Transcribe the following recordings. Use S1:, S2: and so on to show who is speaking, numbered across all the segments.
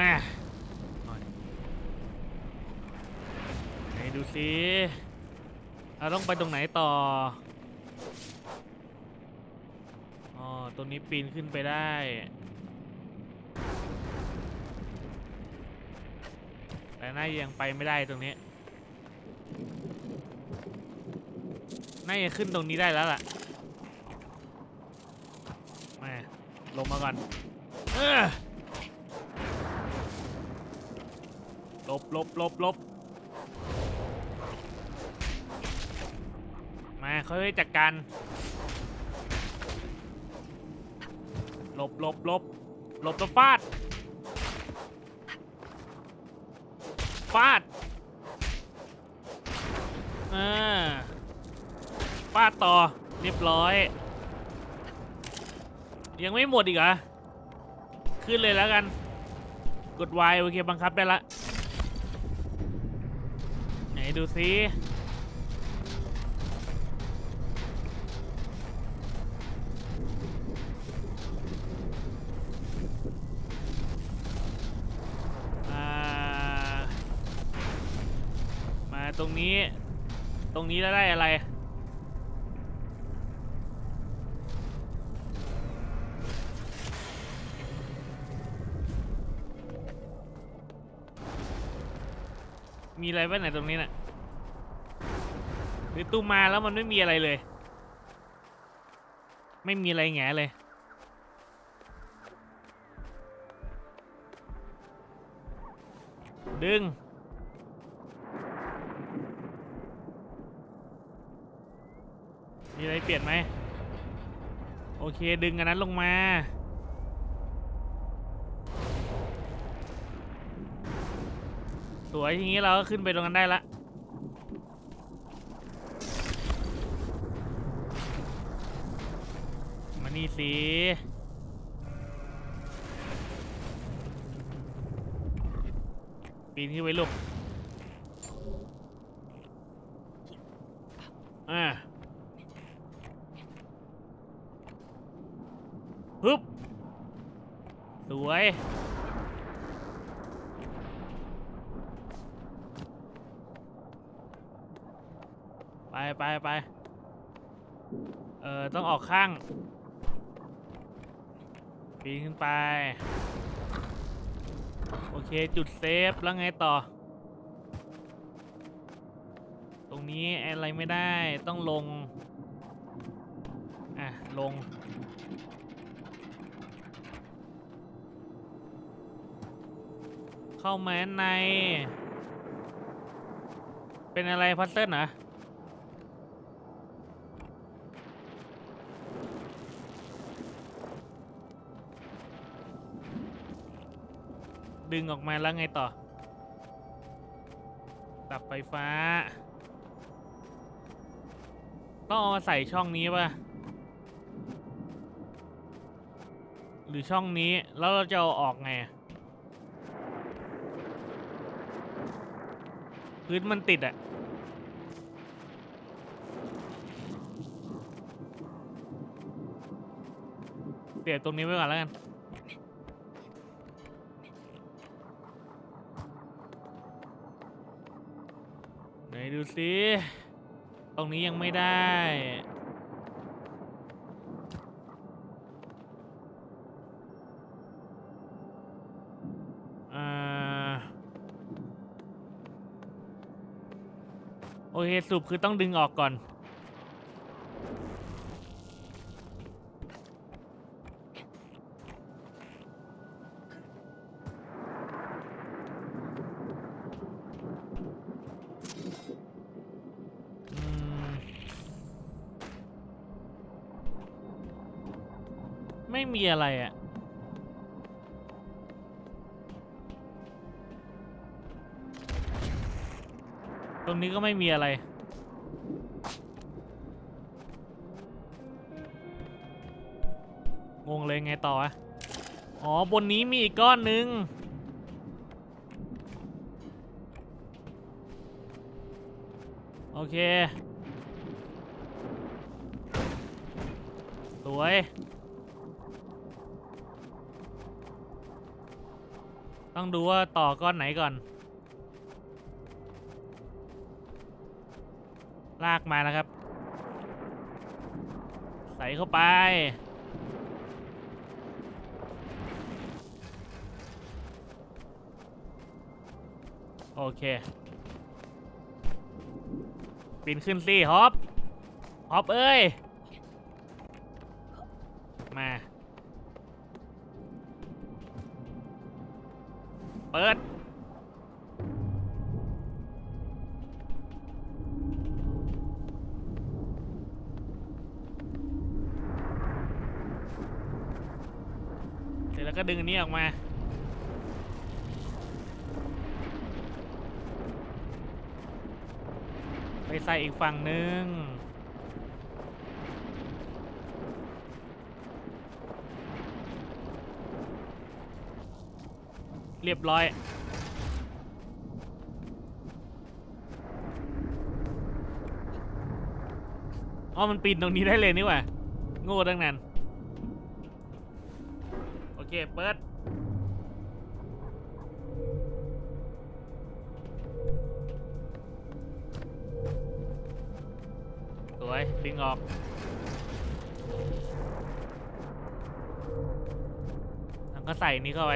S1: มาไหนดูสิเราต้องไปตรงไหนต่อ อ๋อ ตรงนี้ปีนขึ้นไปได้ แต่น่ายังไปไม่ได้ตรงนี้ น่าจะขึ้นตรงนี้ได้แล้วล่ะมาลงมาก่อน เออ ลบลบลบลบมาค่อยๆจัดการลบลบลบลบตัวฟาด ฟาดเออฟาดต่อ เรียบร้อย ยังไม่หมดอีกเหรอ ขึ้นเลยแล้วกัน กด Y โอเค บังคับได้ละ ดูซิอ่ามาตรงนี้ ตรงนี้แล้วได้อะไรมีอะไรบ้างไหนตรงนี้น่ะ หรือตู้มาแล้วมันไม่มีอะไรเลย ไม่มีอะไรแง่เลย ดึง มีอะไรเปลี่ยนไหม โอเคดึงอันนั้นลงมาสวยทีนี้เราก็ขึ้นไปตรงนั้นได้ละมา นี่สิปีนขึ้นไปลูกอ่าฮึบสวยไปไปไปเออต้องออกข้าง ปีนขึ้นไป โอเคจุดเซฟ แล้วไงต่อ ตรงนี้อะไรไม่ได้ต้องลง อะ ลง เข้ามาใน เป็นอะไรพัซเซิลเห ดึงออกมาแล้วไงต่อตับไฟฟ้า ต้องเอามาใส่ช่องนี้ป่ะ หรือช่องนี้ แล้วเราจะเอาออกไง พื้นมันติดอะเสียบตรงนี้ไว้ก่อนแล้วกัน ดูสิ ตรงนี้ยังไม่ได้อ่าโอเคสรุปคือต้องดึงออกก่อน มีอะไรอะ่ะตรงนี้ก็ไม่มีอะไร งงเลยไงต่ออะอ๋อ บนนี้มีอีกก้อนหนึ่งโอเค สวย ต้องดูว่าต่อก้อนไหนก่อน ลากมานะครับ ใส่เข้าไป โอเคปีนขึ้นสิฮอปฮอปเอ้ย มา ปิด เสร็จแล้วก็ดึงอันนี้ออกมา ไปใส่อีกฝั่งหนึ่ง เรียบร้อย อ๋อ มันปีนตรงนี้ได้เลยนี่หว่า โง่ตั้งนั้น โอเค เปิด สวย ดึงออกแล้วก็ใส่นี้เข้าไป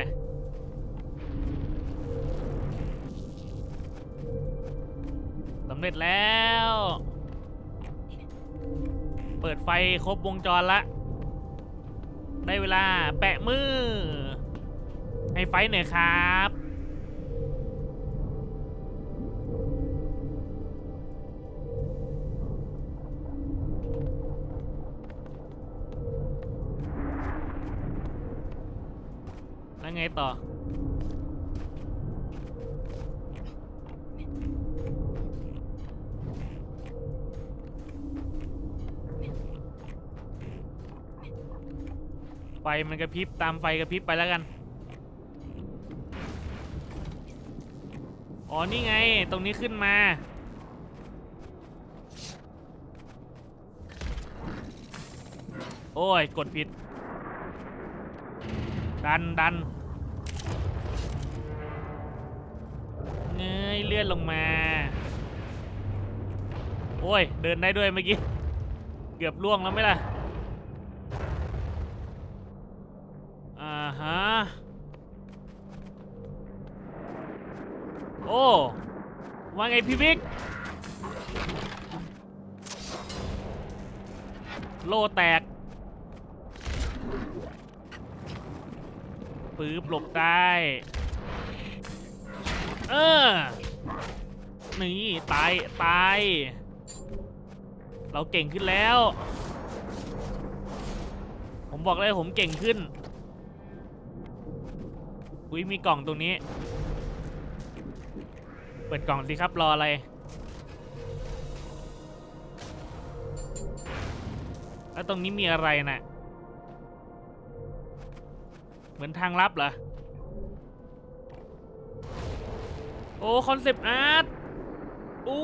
S1: เร็จแล้ว เปิดไฟครบวงจรละ ได้เวลาแปะมือ ให้ไฟหน่อยครับแล้วไงต่อ มันกระพริบตามไฟกระพริบไปแล้วกัน อ๋อ นี่ไง ตรงนี้ขึ้นมา โอ้ย กดผิด ดันดันเงยเลื่อนลงมา โอ้ย เดินได้ด้วยเมื่อกี้ เกือบล่วงแล้วไหมล่ะ ฮะ โอ้ ว่าไงพี่บิ๊ก โลแตก ปื๊บหลบได้ เออ นี่ ตาย ตาย เราเก่งขึ้นแล้วผมบอกเลยผมเก่งขึ้น อุ้ยมีกล่องตรงนี้ เปิดกล่องสิครับรออะไร แล้วตรงนี้มีอะไรน่ะ เหมือนทางลับเหรอ โอ้คอนเซปต์อาร์ตอู้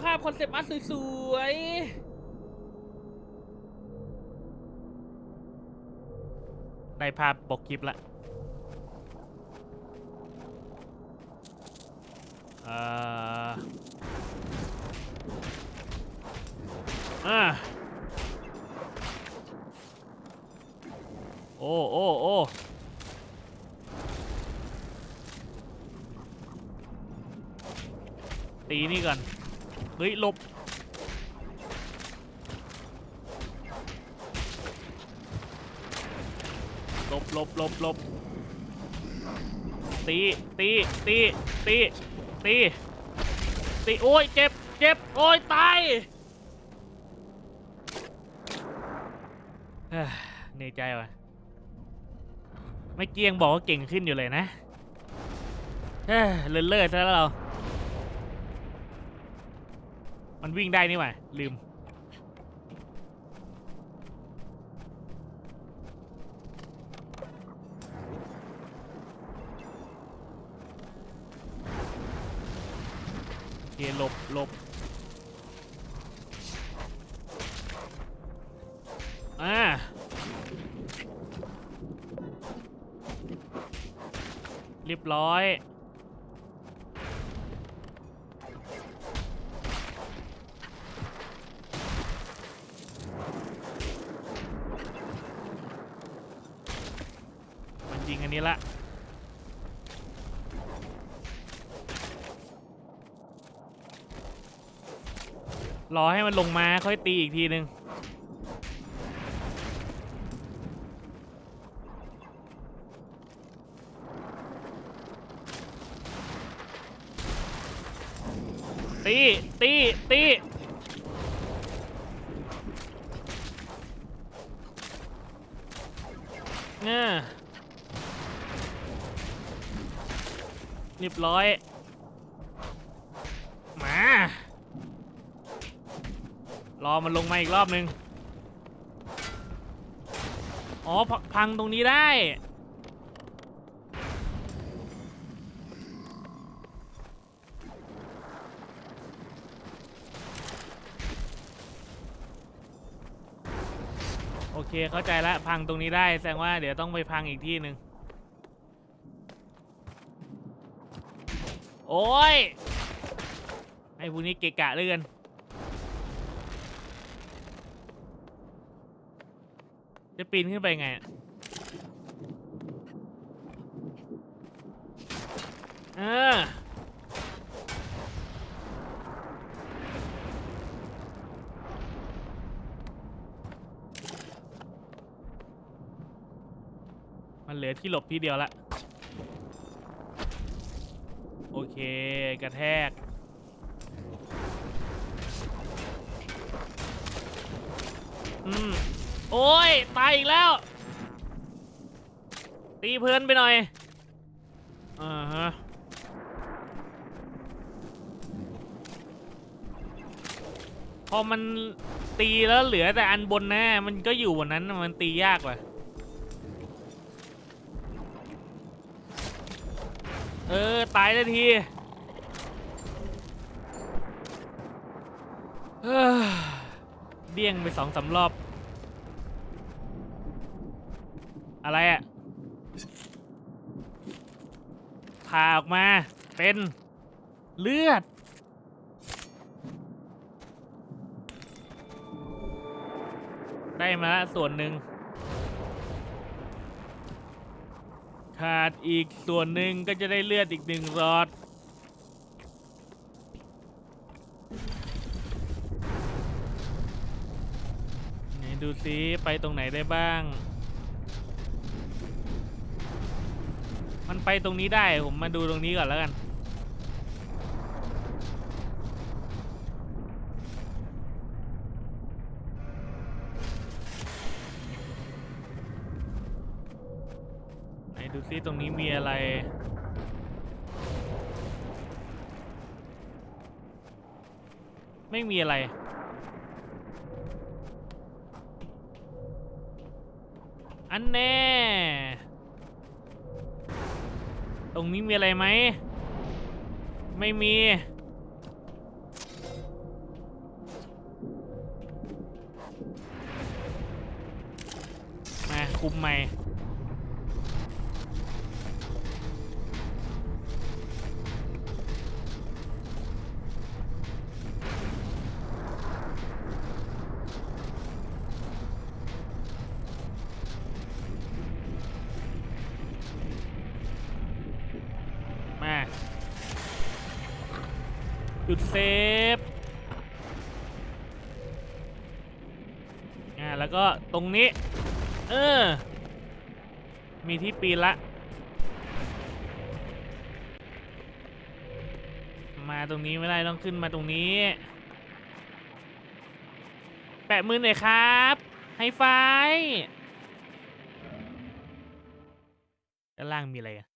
S1: ภาพคอนเซปต์อาร์ตสวยๆได้ภาพปกคลิปละ อ่ออ่าโอ้โอ้โอ้ตีนี่ก่อน เฮ้ยหลบหลบหลบหลบหลบตีตีตีตี ตีตีโอ้ยเจ็บเจ็บโอ้ยตายเหนื่อยใจว่ะไม่เกียงบอกว่าเก่งขึ้นอยู่เลยนะเลื่อนเลื่อนซะแล้วเรา มันวิ่งได้นี่หว่าลืม โอเค หลบอ่าเรียบร้อย มันยิงอันนี้ละ รอให้มันลงมาค่อยตีอีกทีนึงตีตีตี เนี่ยเรียบร้อย มา รอมันลงมาอีกรอบนึง อ๋อพพังตรงนี้ได้ โอเคเข้าใจละพังตรงนี้ได้แสดงว่าเดี๋ยวต้องไปพังอีกที่หนึ่งโอ้ยไอ้พวกนี้เกะกะเลยกัน จะปีนขึ้นไปไงอะเออมันเหลือที่หลบที่เดียวละ โอเค กระแทกอืม โอ้ย ตายอีกแล้ว ตีเพลินไปหน่อยอ่าฮะพอมันตีแล้วเหลือแต่อันบนนะมันก็อยู่บนนั้นมันตียากว่ะเออ ตายได้ทีเอ้อเดี้ยงไปสองสามรอบ อะไรอะพาออกมาเป็นเลือด ได้มาละส่วนหนึ่ง ขาดอีกส่วนหนึ่งก็จะได้เลือดอีกหนึ่งรอด ไหนดูซิไปตรงไหนได้บ้าง มันไปตรงนี้ได้ผมมาดูตรงนี้ก่อนแล้วกัน ไหนดูซิตรงนี้มีอะไรไม่มีอะไร อันแน่ ตรงนี้มีอะไรไหม ไม่มี มาคุมใหม่ ตรงนี้ เออ มีที่ปีนละ มาตรงนี้ไม่ได้ต้องขึ้นมาตรงนี้ แปะมือหน่อยครับไฮไฟด้านล่างมีอะไรอะ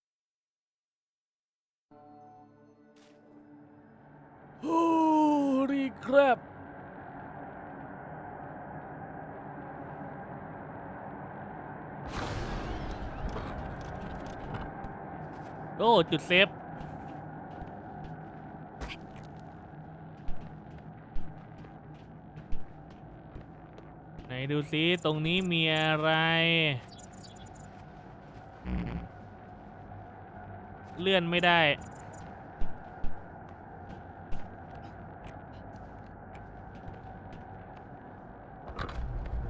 S1: โอ้รีครับ โอ้จุดเซฟไหนดูซิตรงนี้มีอะไร เลื่อนไม่ได้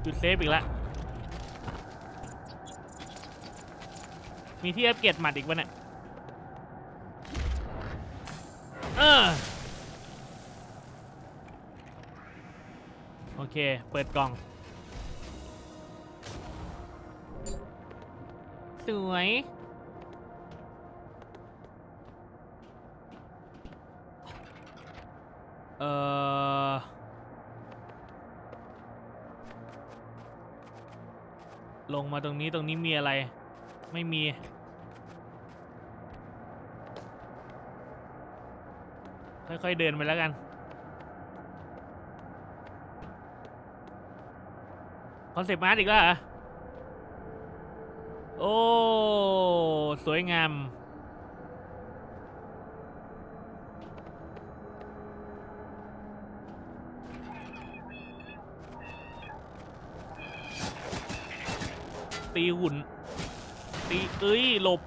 S1: จุดเซฟอีกแล้วมีที่อัปเกรดหมัดอีกวะเนี่ย เออโอเค เปิดกล่อง สวย เออลงมาตรงนี้ตรงนี้มีอะไร ไม่มี ค่อยๆเดินไปแล้วกัน คอนเซปต์มาร์ทอีกแล้วเหรอ โอ้ สวยงาม ตีหุ่น ตีเอ้ย หลบ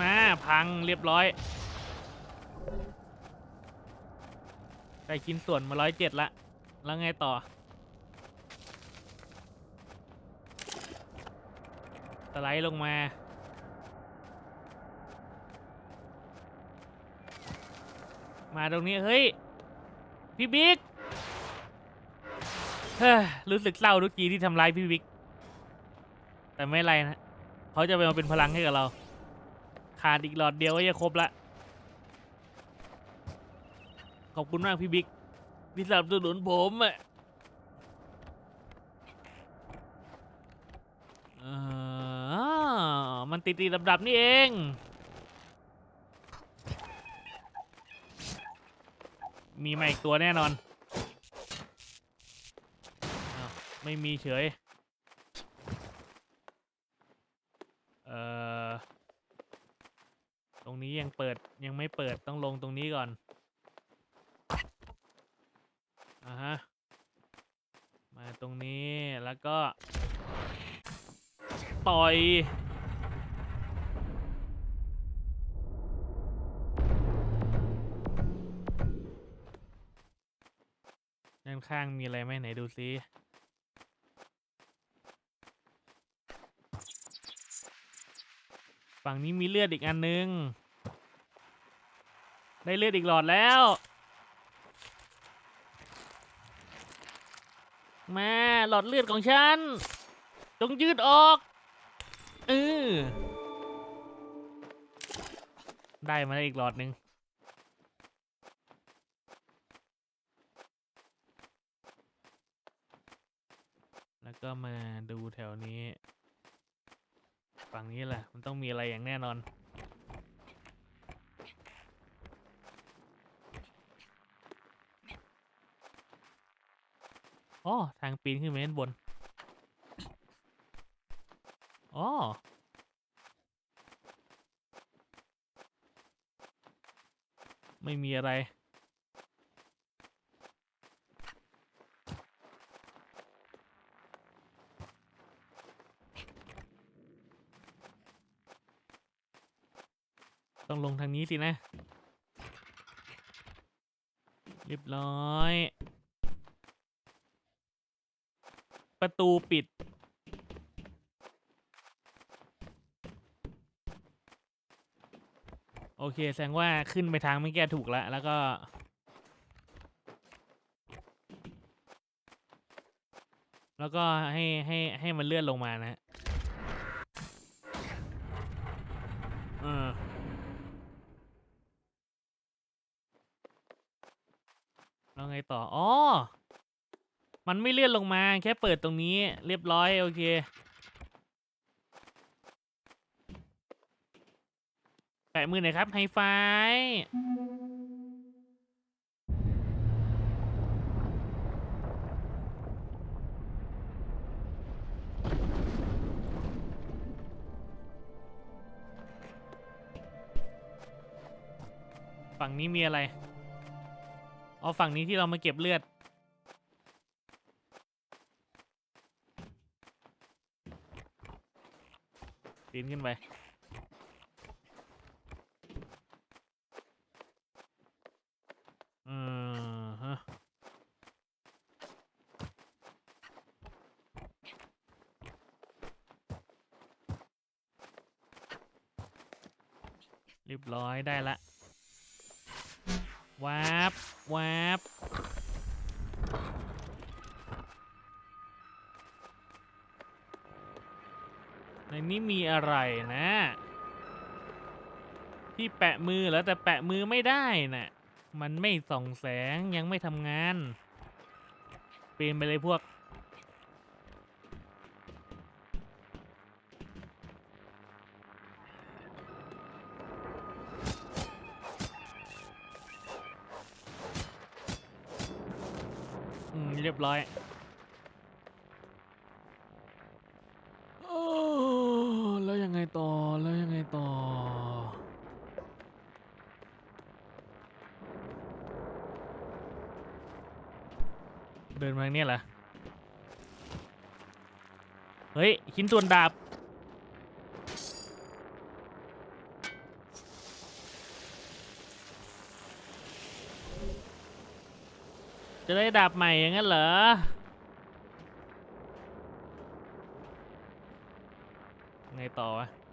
S1: มาพังเรียบร้อยได้ชิ้นส่วนมาร้อยเจ็ดละ แล้วไงต่อ สไลด์ลงมา มาตรงนี้ เฮ้ย พี่บิ๊กเฮ้ยรู้สึกเศร้าทุกทีที่ทำร้ายพี่บิ๊ก แต่ไม่ไรนะ เขาจะไปมาเป็นพลังให้กับเรา ขาดอีกหลอดเดียวก็จะครบละ ขอบคุณมากพี่บิ๊กที่สนับสนุนผมอะเอมันติดติดดับๆนี่เอง มีมาอีกตัวแน่นอนอไม่มีเฉย เอ่อ ตรงนี้ยังเปิดยังไม่เปิดต้องลงตรงนี้ก่อนอ่าฮะมาตรงนี้แล้วก็ ต่อยด้านข้างมีอะไรไหมไหนดูซิ ฝั่งนี้มีเลือดอีกอันนึง ได้เลือดอีกหลอดแล้ว มาหลอดเลือดของฉัน จงยืดออกเออได้มาแล้อีกหลอดหนึ่งแล้วก็มาดูแถวนี้ ฝั่งนี้แหละ มันต้องมีอะไรอย่างแน่นอน อ๋อ ทางปีนขึ้นไปด้านบน อ๋อ ไม่มีอะไร ต้องลงทาง นี้สินะ เรียบร้อย ประตูปิด โอเค แสดงว่าขึ้นไปทางไม่แก้ถูกแล้วแล้วก็ แล้วก็ให้ให้ให้มันเลื่อนลงมานะฮะเออ แล้วไงต่อ อ๋อ มันไม่เลื่อนลงมา แค่เปิดตรงนี้เรียบร้อย โอเค แปะมือหน่อยครับไฮไฟฝั่งนี้มีอะไร อ๋อ ฝั่งนี้ที่เรามาเก็บเลือด ปีนขึ้นไป อืมฮะ เรียบร้อยได้ละวาบวาบ ในนี้มีอะไรนะ ที่แปะมือแล้วแต่แปะมือไม่ได้น่ะมันไม่ส่องแสงยังไม่ทำงานปีนไปเลยพวก ต่อ แล้วยังไงต่อ เดินมาทางเนี่ยเหรอ เฮ้ยชิ้นส่วนดาบ จะได้ดาบใหม่อย่างนั้นเหรอ ไง ต่อวะ